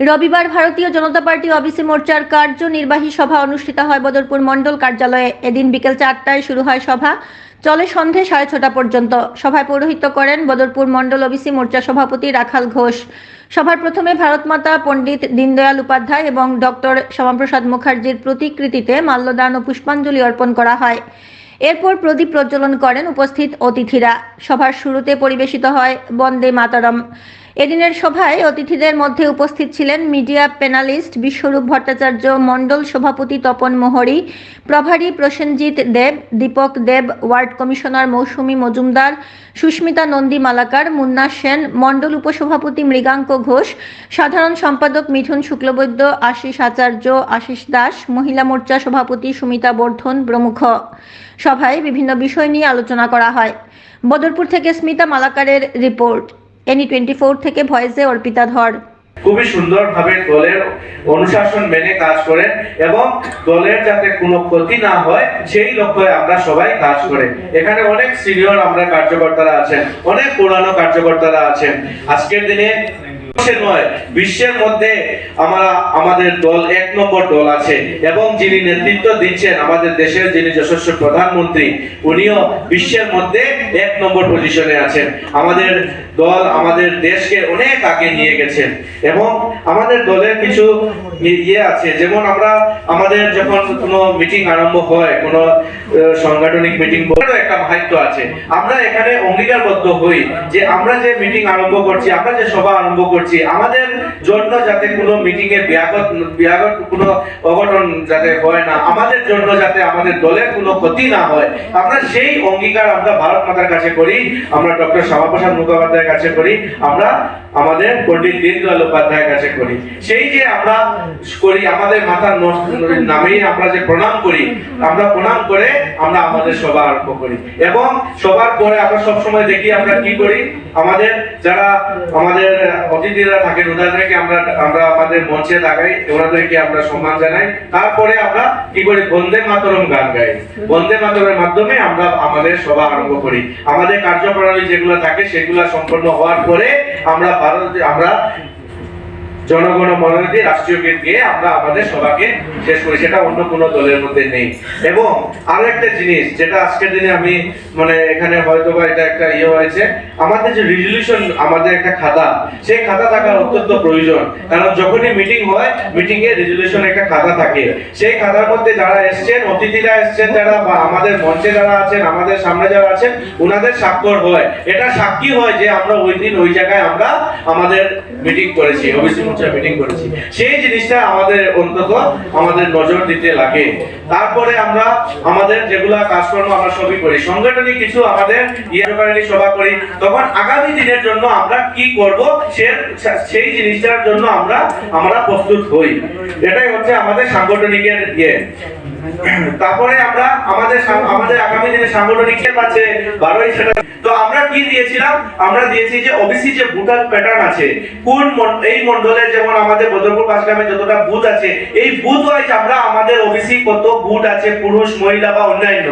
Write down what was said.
রবিবার ভারতীয় জনতা party OBC মোর্চার কার্যনির্বাহী সভা অনুষ্ঠিত হয় বদরপুর মণ্ডল কার্যালয়ে। এদিন বিকেল চারটায় শুরু হয় সভা। চলে সন্ধে সাড়ে ছটা পর্যন্ত। সভায় পৌরোহিত্য করেন বদরপুর মণ্ডল ওবিসি মোর্চা সভাপতি রাখাল ঘোষ। সভার প্রথমে ভারতমাতা পণ্ডিত দীনদয়াল উপাধ্যায় এবং ডক্টর শ্যামাপ্রসাদ মুখার্জির প্রতিকৃতিতে মাল্যদান ও পুষ্পাঞ্জলি অর্পণ করা হয়। এরপর প্রদীপ প্রজ্বলন করেন উপস্থিত অতিথিরা। সভার শুরুতে পরিবেশিত হয় বন্দে মাতারম। এদিনের সভায় অতিথিদের মধ্যে উপস্থিত ছিলেন মিডিয়া প্যানালিস্ট বিশ্বরূপ ভট্টাচার্য, মণ্ডল সভাপতি তপন মোহরি, প্রভারী প্রসেনজিৎ দেব, দীপক দেব, ওয়ার্ড কমিশনার মৌসুমী মজুমদার, সুস্মিতা নন্দী মালাকার, মুন্না সেন, মণ্ডল উপসভাপতি মৃগাঙ্ক ঘোষ, সাধারণ সম্পাদক মিঠুন শুক্লবৈদ্য, আশিস আচার্য, আশিস দাস, মহিলা মোর্চা সভাপতি সুমিতা বর্ধন প্রমুখ। সভায় বিভিন্ন বিষয় নিয়ে আলোচনা করা হয়। বদরপুর থেকে স্মিতা মালাকারের রিপোর্ট। এনি টোয়েন্টি ফোর থেকে ভয়েসে অর্পিতা ধর। খুবই সুন্দরভাবে দলের অনুশাসন মেনে কাজ করেন এবং দলের যাতে কোনো ক্ষতি না হয়, সেই লক্ষ্যে আমরা সবাই কাজ করে। এখানে অনেক সিনিয়র আমরা কার্যকর্তারা আছেন, অনেক পুরানো কার্যকর্তারা আছেন। আজকের দিনে বিশ্বের মধ্যে আমরা আমাদের দল এক নম্বর দল আছে এবং যিনি নেতৃত্ব দিচ্ছেন আমাদের দেশের যিনি যশস্ব প্রধানমন্ত্রী, উনিও বিশ্বের মধ্যে এক নম্বর পজিশনে আছেন। আমাদের দল আমাদের দেশকে অনেক আগে নিয়ে গেছেন এবং আমাদের দলের কিছু ইয়ে আছে। যেমন আমরা আমাদের যখন কোনো মিটিং আরম্ভ হয়, কোনো সাংগঠনিক মিটিং একটা মাহাত্য আছে। আমরা এখানে অঙ্গীকারবদ্ধ হই যে আমরা যে মিটিং আরম্ভ করছি, আমরা যে সভা আরম্ভ করছি আমাদের জন্য যাতে কোনো মিটিং এ ব্যাগত ব্যাগত কোনো অঘটন যাতে হয় না, আমাদের জন্য যাতে আমাদের দলের কোনো ক্ষতি না হয়, আমরা সেই অঙ্গীকার আমরা ভারত মাতার কাছে করি, আমরা ডক্টর শ্যামাপ্রসাদ মুখোপাধ্যায়ের কাছে করি, আমরা আমাদের পণ্ডিত দীনদয়াল উপাধ্যায়ের কাছে করি। সেই যে আমরা করি, আমাদের মাথার নামেই আমরা যে প্রণাম করি, আমরা প্রণাম করে আমরা আমাদের সভা আরম্ভ করি। এবং সবার পরে আমরা সব সময় দেখি আমরা কি করি। আমাদের যারা আমাদের অতিথিরা থাকেন, ওনাদেরকে আমরা আমরা আমাদের মঞ্চে লাগাই, ওনাদেরকে আমরা সম্মান জানাই। তারপরে আমরা কি করি? বন্দে মাতরম গান গাই। বন্দে মাতরমের মাধ্যমে আমরা আমাদের সভা আরম্ভ করি। আমাদের কার্যপ্রণালী যেগুলো থাকে, সেগুলো সম্পন্ন হওয়ার পরে আমরা ভারত আমরা জনগণ মনোনীতি রাষ্ট্রীয় গীত গিয়ে আমরা আমাদের সভাকে শেষ করি। সেটা অন্য কোনো দলের মধ্যে নেই। এবং আরও একটা জিনিস, যেটা আজকের দিনে আমি মানে এখানে হয়তো বা এটা একটা ইয়ে হয়েছে, আমাদের যে রেজলিউশন আমাদের একটা খাতা, সেই খাতা থাকার অত্যন্ত প্রয়োজন। কারণ যখনই মিটিং হয় মিটিং এ রেজলিউশন একটা খাতা থাকে। সেই খাতার মধ্যে যারা এসছেন, অতিথিরা এসছেন যারা, বা আমাদের মঞ্চে যারা আছেন, আমাদের সামনে যারা আছেন ওনাদের স্বাক্ষর হয়। এটা সাক্ষী হয় যে আমরা ওই দিন ওই জায়গায় আমরা আমাদের মিটিং করেছি ওবিসি মোর্চা মিটিং করেছি। সেই জিনিসটা আমাদের অন্তত আমাদের নজর দিতে লাগে। তারপরে আমরা আমাদের যেগুলা কাজকর্ম আমরা সবই করি। সাংগঠনিক কিছু আমাদের ইয়ে সভা করি। তখন আগামী দিনের জন্য আমরা কি করব, সে সেই জিনিসটার জন্য আমরা আমরা প্রস্তুত হই। এটাই হচ্ছে আমাদের সাংগঠনিকের ইয়ে। তারপরে আমরা আমাদের আমাদের আগামী দিনে সাংগঠনিক কে আছে, বারোই সেটা তো আমরা কি দিয়েছিলাম? আমরা দিয়েছি যে ওবিসি যে ভোটার প্যাটার্ন আছে, কোন এই মন্ডলে যেমন আমাদের বদরপুর পাঁচগ্রামে যতটা বুথ আছে, এই বুথ ওয়াইজ আমরা আমাদের ওবিসি কত বুথ আছে, পুরুষ, মহিলা বা অন্যান্য।